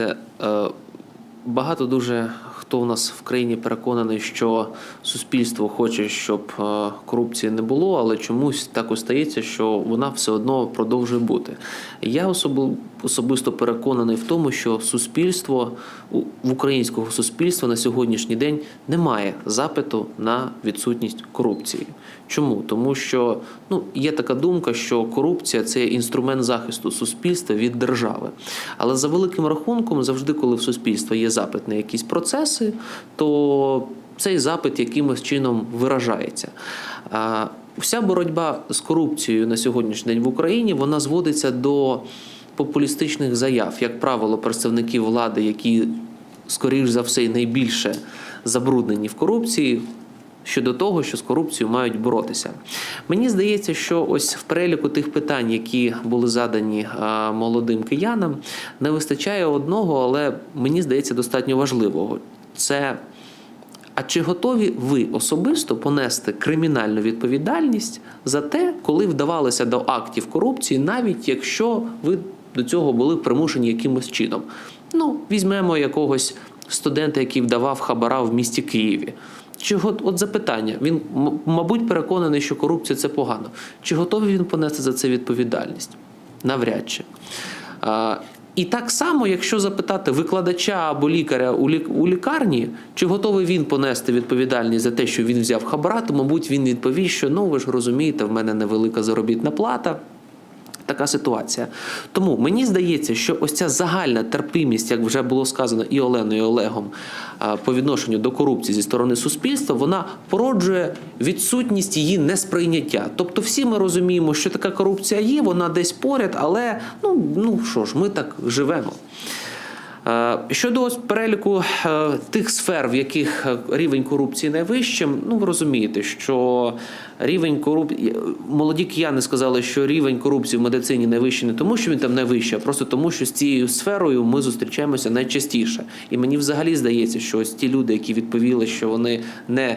Знаєте, е, багато дуже хто у нас в країні переконаний, що суспільство хоче, щоб е, корупції не було, але чомусь так стається, що вона все одно продовжує бути. Я особисто переконаний в тому, що суспільство в українського суспільства на сьогоднішній день немає запиту на відсутність корупції. Чому? Тому що ну, є така думка, що корупція це інструмент захисту суспільства від держави. Але за великим рахунком, завжди, коли в суспільства є запит на якісь процеси, то цей запит якимось чином виражається. Вся боротьба з корупцією на сьогоднішній день в Україні вона зводиться до популістичних заяв, як правило, представників влади, які скоріш за все найбільше забруднені в корупції, щодо того, що з корупцією мають боротися. Мені здається, що ось в переліку тих питань, які були задані молодим киянам, не вистачає одного, але мені здається достатньо важливого. Це а чи готові ви особисто понести кримінальну відповідальність за те, коли вдавалися до актів корупції, навіть якщо ви до цього були примушені якимось чином? Ну, візьмемо якогось студента, який вдавав хабара в місті Києві. Чи го- от запитання? Він мабуть переконаний, що корупція це погано. Чи готовий він понести за це відповідальність? Навряд чи. А, і так само, якщо запитати викладача або лікаря у, лік- у лікарні, чи готовий він понести відповідальність за те, що він взяв хабара, то, мабуть, він відповість, що ну ви ж розумієте, в мене невелика заробітна плата. Така ситуація. Тому мені здається, що ось ця загальна терпимість, як вже було сказано і Оленою і Олегом, по відношенню до корупції зі сторони суспільства, вона породжує відсутність її несприйняття. Тобто, всі ми розуміємо, що така корупція є, вона десь поряд, але ну, ну що ж, ми так живемо. Е, Щодо переліку е, тих сфер, в яких е, рівень корупції найвищим, ну ви розумієте, що рівень корупції молоді кияни сказали, що рівень корупції в медицині найвищий не тому, що він там найвищий, а просто тому, що з цією сферою ми зустрічаємося найчастіше. І мені взагалі здається, що ось ті люди, які відповіли, що вони не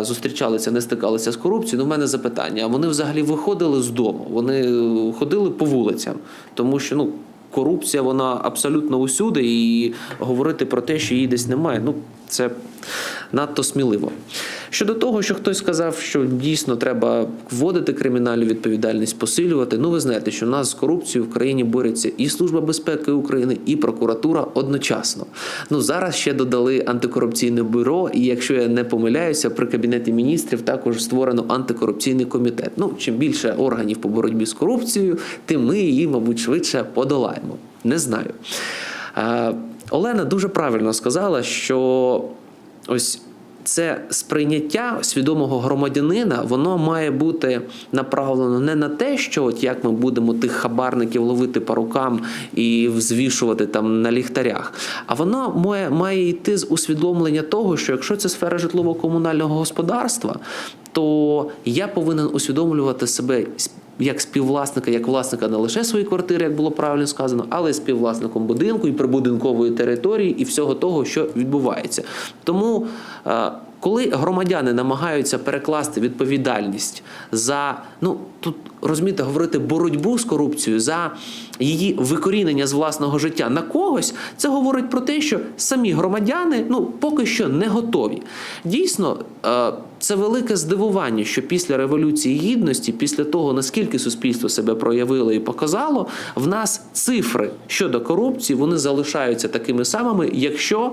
зустрічалися, не стикалися з корупцією, ну в мене запитання: а вони взагалі виходили з дому? Вони ходили по вулицям, тому що ну. Корупція вона абсолютно усюди, і говорити про те, що її десь немає, ну це надто сміливо. Щодо того, що хтось сказав, що дійсно треба вводити кримінальну відповідальність, посилювати. Ну, ви знаєте, що в нас з корупцією в країні борються і Служба безпеки України, і прокуратура одночасно. Ну зараз ще додали антикорупційне бюро, і якщо я не помиляюся, при кабінеті міністрів також створено антикорупційний комітет. Ну, чим більше органів по боротьбі з корупцією, тим ми її, мабуть, швидше подолаємо. Не знаю. Олена дуже правильно сказала, що ось це сприйняття свідомого громадянина, воно має бути направлено не на те, що от як ми будемо тих хабарників ловити по рукам і взвішувати там на ліхтарях, а воно має, має йти з усвідомлення того, що якщо це сфера житлово-комунального господарства, то я повинен усвідомлювати себе як співвласника, як власника не лише своєї квартири, як було правильно сказано, але й співвласником будинку і прибудинкової території, і всього того, що відбувається. Тому, коли громадяни намагаються перекласти відповідальність за ну тут розумієте, говорити боротьбу з корупцією за її викорінення з власного життя на когось, це говорить про те, що самі громадяни ну поки що не готові. Дійсно, це велике здивування, що після революції гідності, після того наскільки суспільство себе проявило і показало, в нас цифри щодо корупції вони залишаються такими самими, якщо,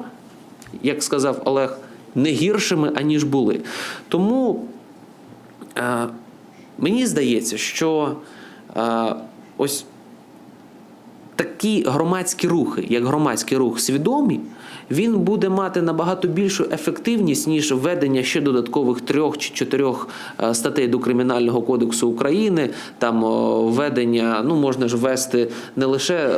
як сказав Олег, не гіршими аніж були. Тому е, мені здається, що е, ось такі громадські рухи, як громадський рух свідомі, він буде мати набагато більшу ефективність, ніж введення ще додаткових трьох чи чотирьох е, статей до Кримінального кодексу України. Там введення, ну можна ж ввести не лише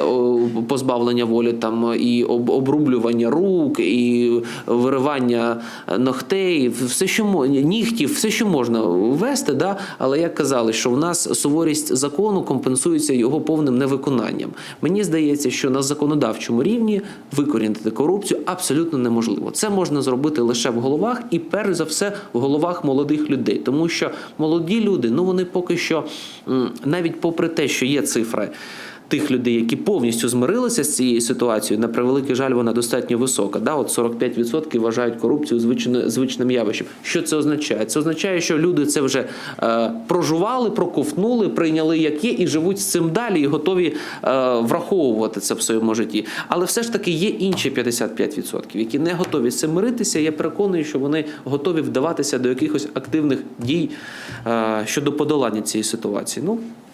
позбавлення волі, там і обрублювання рук, і виривання ногтей, все, що нігтів, все, що можна ввести, да? але як казали, що в нас суворість закону компенсується його повним невиконанням. Мені здається, що на законодавчому рівні викорінити корупцію абсолютно неможливо. Це можна зробити лише в головах і перш за все в головах молодих людей, тому що молоді люди, ну вони поки що навіть попри те, що є цифри. Тих людей, які повністю змирилися з цією ситуацією, на превеликий жаль, вона достатньо висока. Да, от 45% вважають корупцію звичним, звичним явищем. Що це означає? Це означає, що люди це вже е, прожували, проковтнули, прийняли як є, і живуть з цим далі, і готові е, враховувати це в своєму житті. Але все ж таки є інші 55%, які не готові з цим миритися. Я переконаний, що вони готові вдаватися до якихось активних дій е, щодо подолання цієї ситуації. Ну